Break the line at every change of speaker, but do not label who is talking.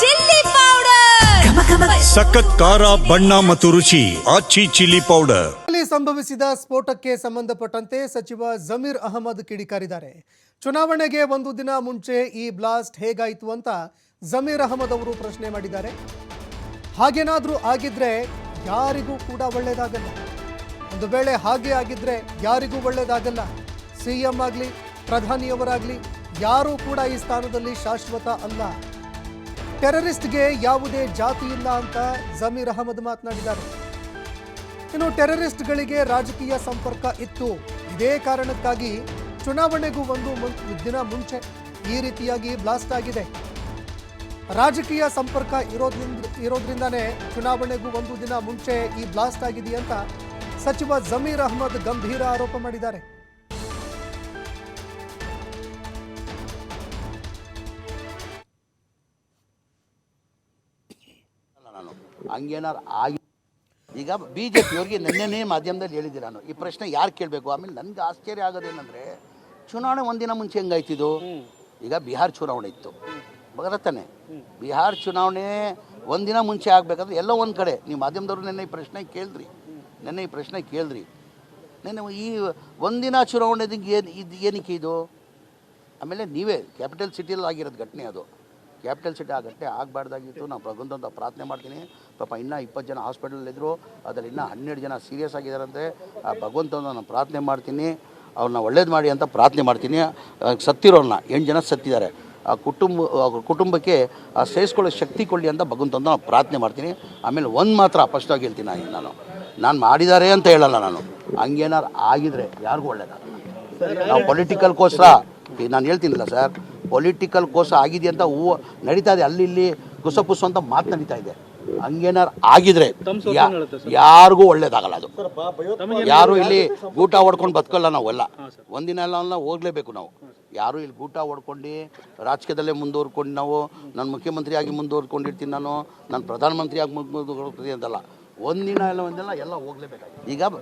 Chilli powder.
ಸಖತ್ ಖಾರ ಬಣ್ಣ ಮತ್ತು ರುಚಿ ಆಚಿ ಚಿಲ್ಲಿ ಪೌಡರ್.
ಅಲ್ಲಿ ಸಂಭವಿಸಿದ ಸ್ಫೋಟಕ್ಕೆ ಸಂಬಂಧಪಟ್ಟಂತೆ ಸಚಿವ ಜಮೀರ್ ಅಹಮದ್ ಕಿಡಿಕಾರಿದ್ದಾರೆ. ಚುನಾವಣೆಗೆ ಒಂದು ದಿನ ಮುಂಚೆ ಈ ಬ್ಲಾಸ್ಟ್ ಹೇಗಾಯಿತು ಅಂತ ಜಮೀರ್ ಅಹಮದ್ ಅವರು ಪ್ರಶ್ನೆ ಮಾಡಿದ್ದಾರೆ. ಹಾಗೇನಾದರೂ ಆಗಿದ್ರೆ ಯಾರಿಗೂ ಕೂಡ ಒಳ್ಳೆಯದಾಗಲ್ಲ ಒಂದು ವೇಳೆ ಹಾಗೆ ಆಗಿದ್ರೆ ಯಾರಿಗೂ ಒಳ್ಳೇದಾಗಲ್ಲ. ಸಿಎಂ ಆಗಲಿ ಪ್ರಧಾನಿಯವರಾಗಲಿ ಯಾರೂ ಕೂಡ ಈ ಸ್ಥಾನದಲ್ಲಿ ಶಾಶ್ವತ ಅಲ್ಲ. ಟೆರರಿಸ್ಟ್ಗೆ ಯಾವುದೇ ಜಾತಿ ಇಲ್ಲ ಅಂತ ಜಮೀರ್ ಅಹಮದ್ ಮಾತನಾಡಿದ್ದಾರೆ. ಇನ್ನು ಟೆರರಿಸ್ಟ್ಗಳಿಗೆ ರಾಜಕೀಯ ಸಂಪರ್ಕ ಇತ್ತು. ಇದೇ ಕಾರಣಕ್ಕಾಗಿ ಚುನಾವಣೆಗೂ ಒಂದು ದಿನ ಮುಂಚೆ ಈ ರೀತಿಯಾಗಿ ಬ್ಲಾಸ್ಟ್ ಆಗಿದೆ. ರಾಜಕೀಯ ಸಂಪರ್ಕ ಇರೋದ್ರಿಂದ, ಇರೋದ್ರಿಂದಾನೇ ಚುನಾವಣೆಗೂ ಒಂದು ದಿನ ಮುಂಚೆ ಈ ಬ್ಲಾಸ್ಟ್ ಆಗಿದೆ ಅಂತ ಸಚಿವ ಜಮೀರ್ ಅಹಮದ್ ಗಂಭೀರ ಆರೋಪ ಮಾಡಿದ್ದಾರೆ.
ನಾನು. ಹಂಗೇನಾರು ಆಗಿ ಈಗ ಬಿ ಜೆ ಪಿಯವ್ರಿಗೆ ನಿನ್ನೆನೇ ಮಾಧ್ಯಮದಲ್ಲಿ ಹೇಳಿದ್ದೆ ನಾನು. ಈ ಪ್ರಶ್ನೆ ಯಾರು ಕೇಳಬೇಕು? ಆಮೇಲೆ ನನಗೆ ಆಶ್ಚರ್ಯ ಆಗೋದೇನಂದರೆ, ಚುನಾವಣೆ ಒಂದಿನ ಮುಂಚೆ ಹೆಂಗಾಯ್ತಿದು? ಈಗ ಬಿಹಾರ್ ಚುನಾವಣೆ ಇತ್ತು. ಬರತ್ತಾನೆ ಬಿಹಾರ್ ಚುನಾವಣೆ ಒಂದಿನ ಮುಂಚೆ ಆಗಬೇಕಾದ್ರೆ ಎಲ್ಲೋ ಒಂದು ಕಡೆ. ನೀವು ಮಾಧ್ಯಮದವರು ನಿನ್ನೆ ಈ ಪ್ರಶ್ನೆ ಕೇಳಿದ್ರಿ. ನಿನ್ನೆ ಈ ಪ್ರಶ್ನೆ ಕೇಳಿದ್ರಿ. ನಿನ್ನೆ ಈ ಒಂದಿನ ಚುನಾವಣೆಗೆ ಏನು ಇದು ಏನಕ್ಕೆ ಇದು? ಆಮೇಲೆ ನೀವೇ, ಕ್ಯಾಪಿಟಲ್ ಸಿಟಿಯಲ್ಲಿ ಆಗಿರೋದು ಘಟನೆ ಅದು. ಕ್ಯಾಪಿಟಲ್ ಸಿಟಿ ಆ ಘಟನೆ ಆಗಬಾರ್ದಾಗಿತ್ತು. ನಾನು ಭಗವಂತ ಪ್ರಾರ್ಥನೆ ಮಾಡ್ತೀನಿ. ಪಾಪ ಇನ್ನೂ ಇಪ್ಪತ್ತು ಜನ ಹಾಸ್ಪಿಟಲಲ್ಲಿದ್ದರು ಅದರಲ್ಲಿ ಇನ್ನೂ ಹನ್ನೆರಡು ಜನ ಸೀರಿಯಸ್ ಆಗಿದ್ದಾರಂತೆ ಆ ಭಗವಂತನ ನಾನು ಪ್ರಾರ್ಥನೆ ಮಾಡ್ತೀನಿ. ಅವ್ರನ್ನ ಒಳ್ಳೇದು ಮಾಡಿ ಅಂತ ಪ್ರಾರ್ಥನೆ ಮಾಡ್ತೀನಿ. ಸತ್ತಿರೋರನ್ನ ಎಂಟು ಜನ ಸತ್ತಿದ್ದಾರೆ. ಆ ಕುಟುಂಬ ಕುಟುಂಬಕ್ಕೆ ಆ ಸೇರಿಸ್ಕೊಳ್ಳೋ ಶಕ್ತಿ ಕೊಡಲಿ ಅಂತ ಭಗವಂತನ ನಾನು ಪ್ರಾರ್ಥನೆ ಮಾಡ್ತೀನಿ. ಆಮೇಲೆ ಒಂದು ಮಾತ್ರ ಅಪಷ್ಟವಾಗಿ ಹೇಳ್ತೀನಿ ನಾನು ನಾನು. ನಾನು ಮಾಡಿದ್ದಾರೆ ಅಂತ ಹೇಳಲ್ಲ ನಾನು. ಹಂಗೇನಾರು ಆಗಿದ್ರೆ ಯಾರಿಗೂ ಒಳ್ಳೇದಾಗಲ್ಲ ನಾವು ಪೊಲಿಟಿಕಲ್ಗೋಸ್ಕರ ನಾನು ಹೇಳ್ತೀನಿಲ್ಲ ಸರ್ ಪೊಲಿಟಿಕಲ್ಗೋಸ್ಕರ ಆಗಿದೆ ಅಂತ ಹೂವು ನಡೀತಾ ಇದೆ. ಅಲ್ಲಿ ಇಲ್ಲಿ ಕುಸಪುಸು ಅಂತ ಮಾತು ನಡೀತಾ ಇದೆ. ಹಂಗೇನಾರು ಆಗಿದ್ರೆ ಯಾರಿಗೂ ಒಳ್ಳೇದಾಗಲ್ಲ ಅದು. ಯಾರು ಇಲ್ಲಿ ಗೂಟ ಹೊಡ್ಕೊಂಡು ಬದುಕಲ್ಲ ನಾವೆಲ್ಲ ಒಂದಿನ ಎಲ್ಲ ಹೋಗ್ಲೇಬೇಕು ನಾವು. ಯಾರು ಇಲ್ಲಿ ಗೂಟ ಹೊಡ್ಕೊಂಡು ರಾಜಕೀಯದಲ್ಲೇ ಮುಂದುವರ್ಕೊಂಡು ನಾವು ನಾನು ಮುಖ್ಯಮಂತ್ರಿ ಆಗಿ ಮುಂದುವರ್ಕೊಂಡಿರ್ತೀನಿ ನಾನು ನಾನು ಪ್ರಧಾನಮಂತ್ರಿ ಆಗಿ ಮುಂದುವರ್ಕೊಳ್ತೀನಿ ಅಂತಲ್ಲ. ಒಂದಿನ ಎಲ್ಲ ಒಂದಿನ ಎಲ್ಲ ಹೋಗ್ಲೇಬೇಕು ಈಗ ಬಿ